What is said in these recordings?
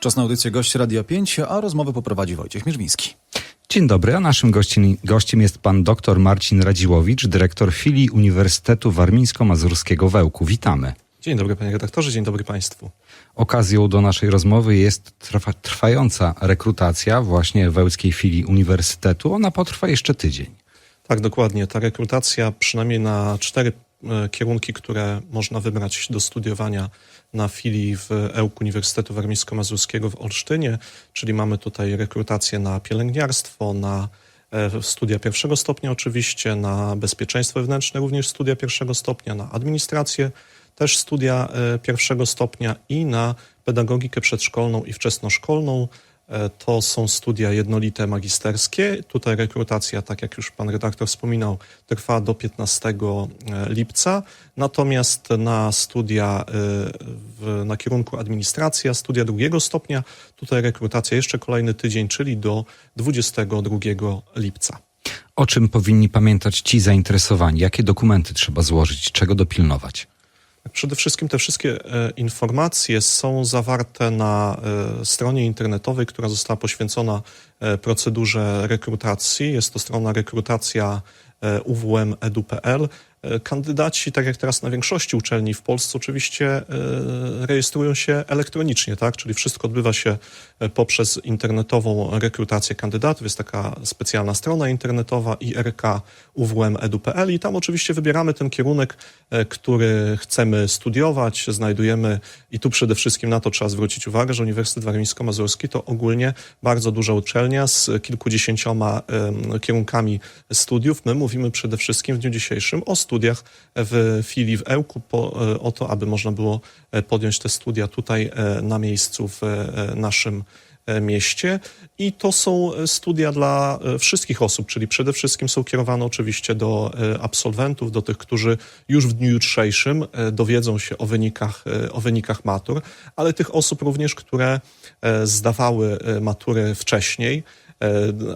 Czas na audycję gości Radia 5, a rozmowę poprowadzi Wojciech Mierzwiński. Dzień dobry, a naszym gościem, gościem jest pan dr Marcin Radziłowicz, dyrektor filii Uniwersytetu Warmińsko-Mazurskiego w Ełku. Witamy. Dzień dobry panie redaktorze, dzień dobry państwu. Okazją do naszej rozmowy jest trwa, trwająca rekrutacja właśnie w ełckiej filii Uniwersytetu. Ona potrwa jeszcze tydzień. Tak, dokładnie. Ta rekrutacja przynajmniej na cztery kierunki, które można wybrać do studiowania na filii w EUK Uniwersytetu Warmińsko-Mazurskiego w Olsztynie, czyli mamy tutaj rekrutację na pielęgniarstwo, na e, studia pierwszego stopnia oczywiście, na bezpieczeństwo wewnętrzne również studia pierwszego stopnia, na administrację też studia e, pierwszego stopnia i na pedagogikę przedszkolną i wczesnoszkolną. E, To są studia jednolite magisterskie. Tutaj rekrutacja, tak jak już pan redaktor wspominał, trwa do 15 lipca. Natomiast na studia e, w, na kierunku administracja, studia drugiego stopnia, tutaj rekrutacja jeszcze kolejny tydzień, czyli do 22 lipca. O czym powinni pamiętać ci zainteresowani? Jakie dokumenty trzeba złożyć? Czego dopilnować? Przede wszystkim te wszystkie e, informacje są zawarte na e, stronie internetowej, która została poświęcona e, procedurze rekrutacji. Jest to strona rekrutacja uwm.edu.pl. E, Kandydaci, tak jak teraz na większości uczelni w Polsce, oczywiście e, rejestrują się elektronicznie, tak? czyli wszystko odbywa się e, poprzez internetową rekrutację kandydatów. Jest taka specjalna strona internetowa irk.uwm.edu.pl i tam oczywiście wybieramy ten kierunek, który chcemy studiować, znajdujemy i tu przede wszystkim na to trzeba zwrócić uwagę, że Uniwersytet Warmińsko-Mazurski to ogólnie bardzo duża uczelnia z kilkudziesięcioma kierunkami studiów. My mówimy przede wszystkim w dniu dzisiejszym o studiach w filii w Ełku, po, e, o to, aby można było e, podjąć te studia tutaj e, na miejscu w naszym mieście. I to są studia dla wszystkich osób, czyli przede wszystkim są kierowane oczywiście do absolwentów, do tych, którzy już w dniu jutrzejszym dowiedzą się o wynikach, o wynikach matur, ale tych osób również, które zdawały matury wcześniej,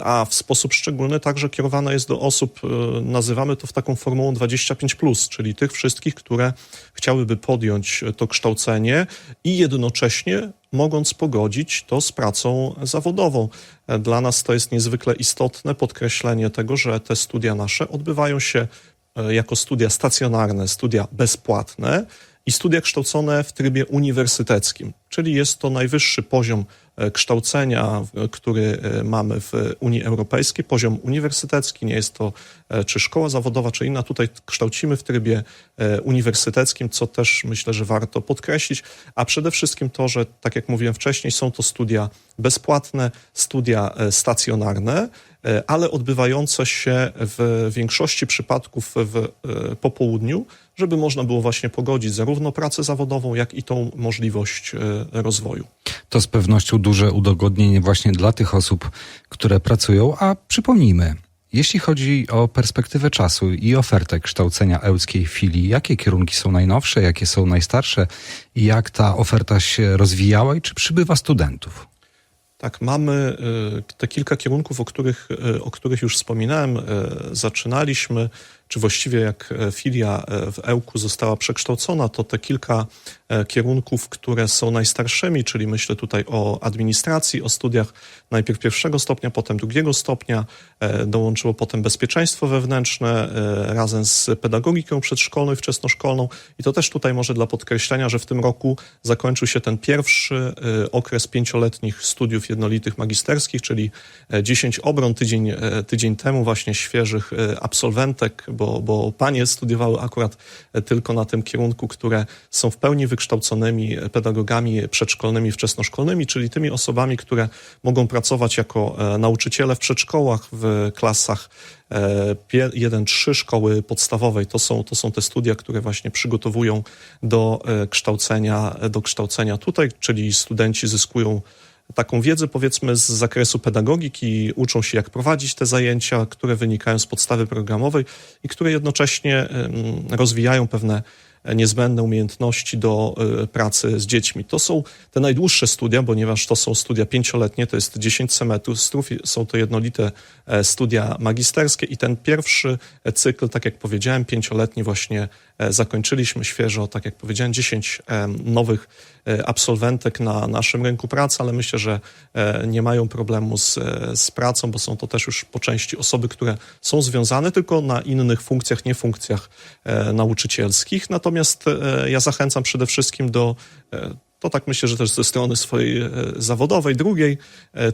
a w sposób szczególny także kierowana jest do osób, e, nazywamy to w taką formułą 25+, czyli tych wszystkich, które chciałyby podjąć to kształcenie i jednocześnie mogąc pogodzić to z pracą zawodową. E, Dla nas to jest niezwykle istotne podkreślenie tego, że te studia nasze odbywają się e, jako studia stacjonarne, studia bezpłatne i studia kształcone w trybie uniwersyteckim, czyli jest to najwyższy poziom e, kształcenia, w- który e, mamy w Unii Europejskiej, poziom uniwersytecki, nie jest to e, czy szkoła zawodowa, czy inna. Tutaj kształcimy w trybie e, uniwersyteckim, co też myślę, że warto podkreślić, a przede wszystkim to, że tak jak mówiłem wcześniej, są to studia bezpłatne, studia e, stacjonarne, e, ale odbywające się w większości przypadków w e, popołudniu, żeby można było właśnie pogodzić zarówno pracę zawodową, jak i tą możliwość e, rozwoju. To z pewnością duże udogodnienie właśnie dla tych osób, które pracują, a przypomnijmy, jeśli chodzi o perspektywę czasu i ofertę kształcenia ełckiej filii, jakie kierunki są najnowsze, jakie są najstarsze i jak ta oferta się rozwijała i czy przybywa studentów? Tak, mamy y, te kilka kierunków, o których, y, o których już wspominałem. Y, Zaczynaliśmy, czy właściwie jak e, filia e, w Ełku została przekształcona, to te kilka e, kierunków, które są najstarszymi, czyli myślę tutaj o administracji, o studiach najpierw pierwszego stopnia, potem drugiego stopnia, dołączyło potem bezpieczeństwo wewnętrzne razem z pedagogiką przedszkolną i wczesnoszkolną. I to też tutaj może dla podkreślenia, że w tym roku zakończył się ten pierwszy okres pięcioletnich studiów jednolitych magisterskich, czyli e, 10 obron tydzień, tydzień temu właśnie świeżych absolwentek, bo, bo panie studiowały akurat e, tylko na tym kierunku, które są w pełni wykształconymi pedagogami przedszkolnymi, wczesnoszkolnymi, czyli tymi osobami, które mogą pracować jako e, nauczyciele w przedszkołach, w klasach e, 1-3 szkoły podstawowej. To są, to są te studia, które właśnie przygotowują do e, kształcenia, do kształcenia tutaj, czyli studenci zyskują taką wiedzę, powiedzmy, z zakresu pedagogiki, uczą się, jak prowadzić te zajęcia, które wynikają z podstawy programowej i które jednocześnie rozwijają pewne niezbędne umiejętności do e, pracy z dziećmi. To są te najdłuższe studia, ponieważ to są studia pięcioletnie, to jest 10 semestrów, są to jednolite e, studia magisterskie i ten pierwszy e, cykl, tak jak powiedziałem, pięcioletni właśnie zakończyliśmy świeżo, tak jak powiedziałem, 10 em, nowych absolwentek na naszym rynku pracy, ale myślę, że nie mają problemu z, z pracą, bo są to też już po części osoby, które są związane tylko na innych funkcjach, nie funkcjach nauczycielskich. Natomiast e, ja zachęcam przede wszystkim do e, to tak myślę, że też ze strony swojej e, zawodowej, drugiej,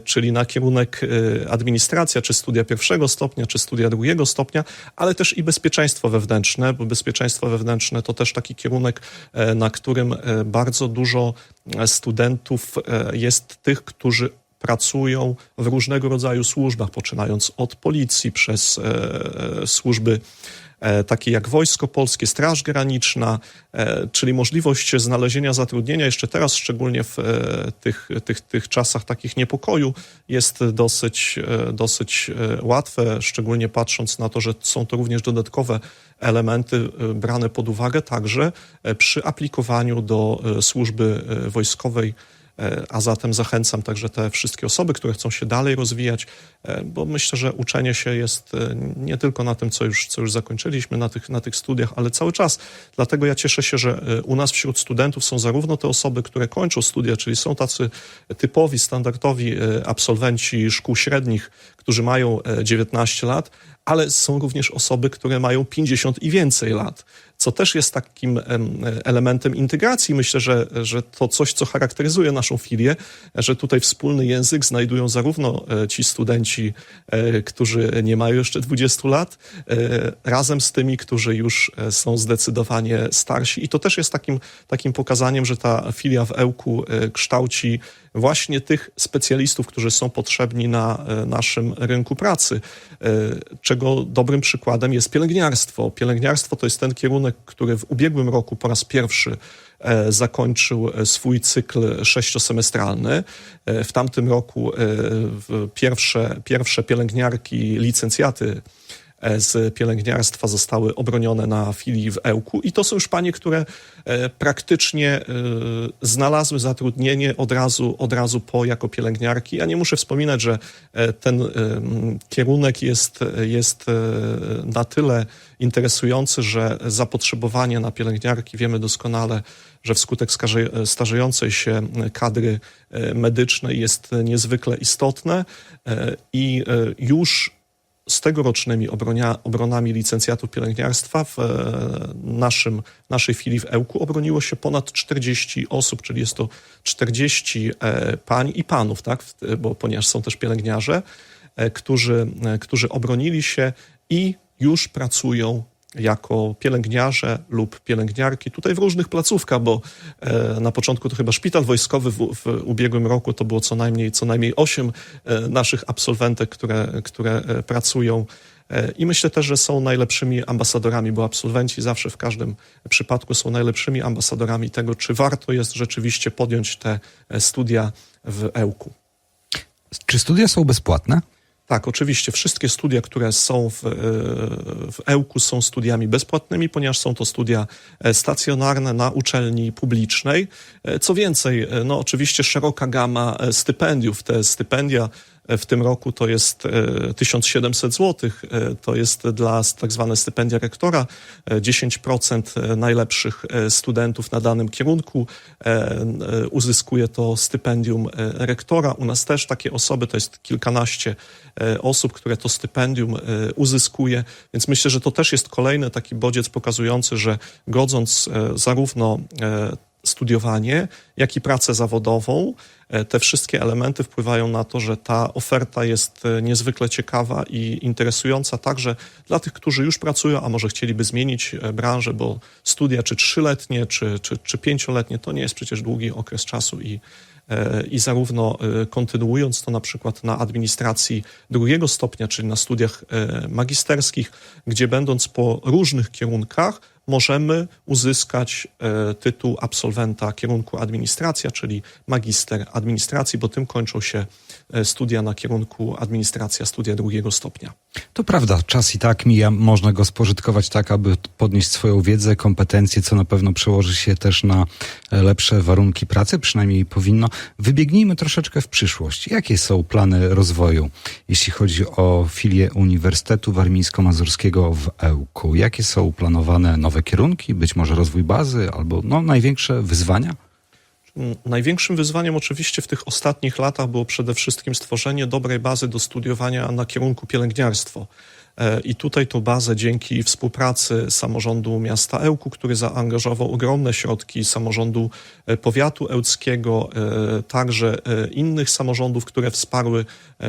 czyli na kierunek administracja, czy studia pierwszego stopnia, czy studia drugiego stopnia, ale też i bezpieczeństwo wewnętrzne, bo bezpieczeństwo wewnętrzne to też taki kierunek, na którym bardzo dużo studentów jest tych, którzy pracują w różnego rodzaju służbach, poczynając od policji przez e, e, służby e, takie jak Wojsko Polskie, Straż Graniczna, e, czyli możliwość znalezienia zatrudnienia jeszcze teraz, szczególnie w e, tych, tych, tych czasach takich niepokoju, jest dosyć, e, dosyć e, łatwe, szczególnie patrząc na to, że są to również dodatkowe elementy e, brane pod uwagę także przy aplikowaniu do służby wojskowej. E, A zatem zachęcam także te wszystkie osoby, które chcą się dalej rozwijać, e, bo myślę, że uczenie się jest e, nie tylko na tym, co już, co już zakończyliśmy, na tych, na tych studiach, ale cały czas. Dlatego ja cieszę się, że u nas wśród studentów są zarówno te osoby, które kończą studia, czyli są tacy typowi, standardowi absolwenci szkół średnich, którzy mają e, 19 lat, ale są również osoby, które mają 50 i więcej lat, co też jest takim em, elementem integracji. Myślę, że, że to coś, co charakteryzuje naszą filię, że tutaj wspólny język znajdują zarówno e, ci studenci, e, którzy nie mają jeszcze 20 lat, e, razem z tymi, którzy już e, są zdecydowanie starsi. I to też jest takim, takim pokazaniem, że ta filia w Ełku e, kształci właśnie tych specjalistów, którzy są potrzebni na e, rynku pracy, e, czego dobrym przykładem jest pielęgniarstwo. Pielęgniarstwo to jest ten kierunek, który w ubiegłym roku po raz pierwszy e, zakończył e, swój cykl sześciosemestralny. W tamtym roku pierwsze, pierwsze pielęgniarki, licencjaty z pielęgniarstwa zostały obronione na filii w Ełku i to są już panie, które e, praktycznie e, znalazły zatrudnienie od razu, od razu po jako pielęgniarki. Ja nie muszę wspominać, że e, ten kierunek jest, jest e, na tyle interesujący, że zapotrzebowanie na pielęgniarki wiemy doskonale, że wskutek starzejącej się kadry e, medycznej jest niezwykle istotne e, i e, już z tegorocznymi obronia, obronami licencjatów pielęgniarstwa w e, naszym, naszej filii w Ełku obroniło się ponad 40 osób, czyli jest to 40 e, pań i panów, tak? Bo ponieważ są też pielęgniarze, e, którzy, którzy obronili się i już pracują jako pielęgniarze lub pielęgniarki tutaj w różnych placówkach, bo e, na początku to chyba szpital wojskowy w, w ubiegłym roku to było co najmniej, co najmniej 8 e, naszych absolwentek, które, które e, pracują. I myślę też, że są najlepszymi ambasadorami, bo absolwenci zawsze w każdym przypadku są najlepszymi ambasadorami tego, czy warto jest rzeczywiście podjąć te studia w Ełku. Czy studia są bezpłatne? Tak, oczywiście. Wszystkie studia, które są w, e, w Ełku, są studiami bezpłatnymi, ponieważ są to studia e, stacjonarne na uczelni publicznej. E, Co więcej, no oczywiście szeroka gama stypendiów. Te stypendia w tym roku to jest e, 1700 zł. E, To jest dla tak zwane stypendia rektora. E, 10% najlepszych e, studentów na danym kierunku e, e, uzyskuje to stypendium e, rektora. U nas też takie osoby, to jest kilkanaście e, osób, które to stypendium e, uzyskuje, więc myślę, że to też jest kolejny taki bodziec pokazujący, że godząc e, zarówno e, studiowanie, jak i pracę zawodową, e, te wszystkie elementy wpływają na to, że ta oferta jest e, niezwykle ciekawa i interesująca także dla tych, którzy już pracują, a może chcieliby zmienić e, branżę, bo studia czy trzyletnie, czy, czy, czy pięcioletnie to nie jest przecież długi okres czasu i i zarówno kontynuując to na przykład na administracji drugiego stopnia, czyli na studiach magisterskich, gdzie będąc po różnych kierunkach, możemy uzyskać e, tytuł absolwenta kierunku administracja, czyli magister administracji, bo tym kończą się e, studia na kierunku administracja, studia drugiego stopnia. To prawda, czas i tak mija, można go spożytkować tak, aby podnieść swoją wiedzę, kompetencje, co na pewno przełoży się też na e, lepsze warunki pracy, przynajmniej powinno. Wybiegnijmy troszeczkę w przyszłość. Jakie są plany rozwoju, jeśli chodzi o filię Uniwersytetu Warmińsko-Mazurskiego w Ełku? Jakie są planowane nowe kierunki, być może rozwój bazy, albo no, największe wyzwania? Największym wyzwaniem oczywiście w tych ostatnich latach było przede wszystkim stworzenie dobrej bazy do studiowania na kierunku pielęgniarstwo. E, I tutaj tą bazę dzięki współpracy samorządu miasta Ełku, który zaangażował ogromne środki, samorządu e, powiatu ełckiego, e, także innych samorządów, które wsparły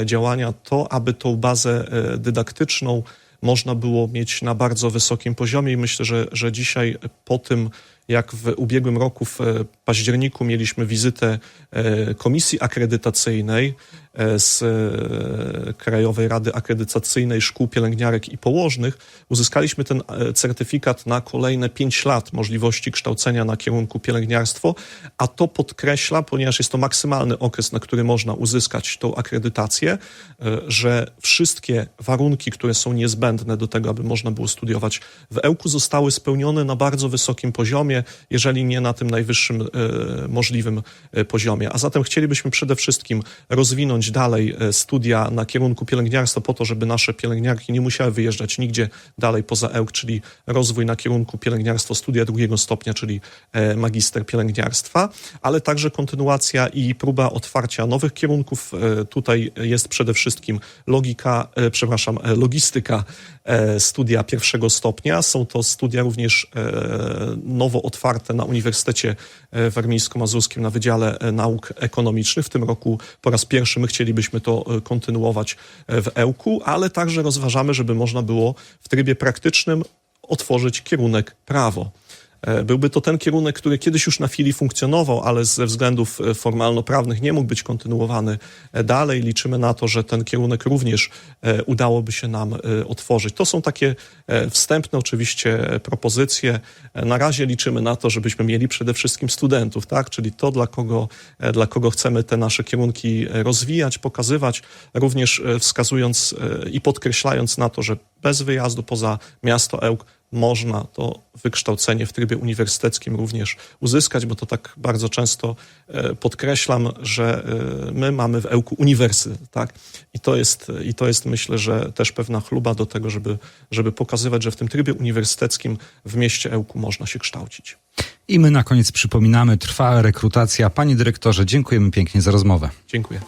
działania, to aby tą bazę dydaktyczną można było mieć na bardzo wysokim poziomie i myślę, że, że dzisiaj po tym, jak w ubiegłym roku w e, październiku mieliśmy wizytę e, komisji akredytacyjnej e, z Krajowej Rady Akredytacyjnej Szkół Pielęgniarek i Położnych, uzyskaliśmy ten certyfikat na kolejne 5 lat możliwości kształcenia na kierunku pielęgniarstwo, a to podkreśla, ponieważ jest to maksymalny okres, na który można uzyskać tą akredytację, że wszystkie warunki, które są niezbędne do tego, aby można było studiować w Ełku, zostały spełnione na bardzo wysokim poziomie, jeżeli nie na tym najwyższym e, możliwym e, poziomie. A zatem chcielibyśmy przede wszystkim rozwinąć dalej e, studia na kierunku pielęgniarstwa po to, żeby nasze pielęgniarki nie musiały wyjeżdżać nigdzie dalej poza Ełk, czyli rozwój na kierunku pielęgniarstwo, studia drugiego stopnia, czyli magister pielęgniarstwa, ale także kontynuacja i próba otwarcia nowych kierunków. Tutaj jest przede wszystkim logika, przepraszam, logistyka studia pierwszego stopnia. Są to studia również nowo otwarte na Uniwersytecie e, Warmińsko-Mazurskim na Wydziale e, Nauk Ekonomicznych. W tym roku po raz pierwszy my chcielibyśmy to e, kontynuować w Ełku, ale także rozważamy, żeby można było w trybie praktycznym otworzyć kierunek prawo. E, Byłby to ten kierunek, który kiedyś już na chwili funkcjonował, ale ze względów e, formalno-prawnych nie mógł być kontynuowany e, dalej. Liczymy na to, że ten kierunek również udałoby się nam otworzyć. To są takie wstępne oczywiście propozycje. Na razie liczymy na to, żebyśmy mieli przede wszystkim studentów, tak? czyli to, dla kogo, dla kogo chcemy te nasze kierunki rozwijać, pokazywać, również wskazując i podkreślając na to, że bez wyjazdu poza miasto Ełk można to wykształcenie w trybie uniwersyteckim również uzyskać, bo to tak bardzo często e, podkreślam, że e, my mamy w Ełku uniwersytet, tak? I to jest, i to jest myślę, że też pewna chluba do tego, żeby, żeby pokazywać, że w tym trybie uniwersyteckim w mieście Ełku można się kształcić. I my na koniec przypominamy, trwa rekrutacja. Panie dyrektorze, dziękujemy pięknie za rozmowę. Dziękuję.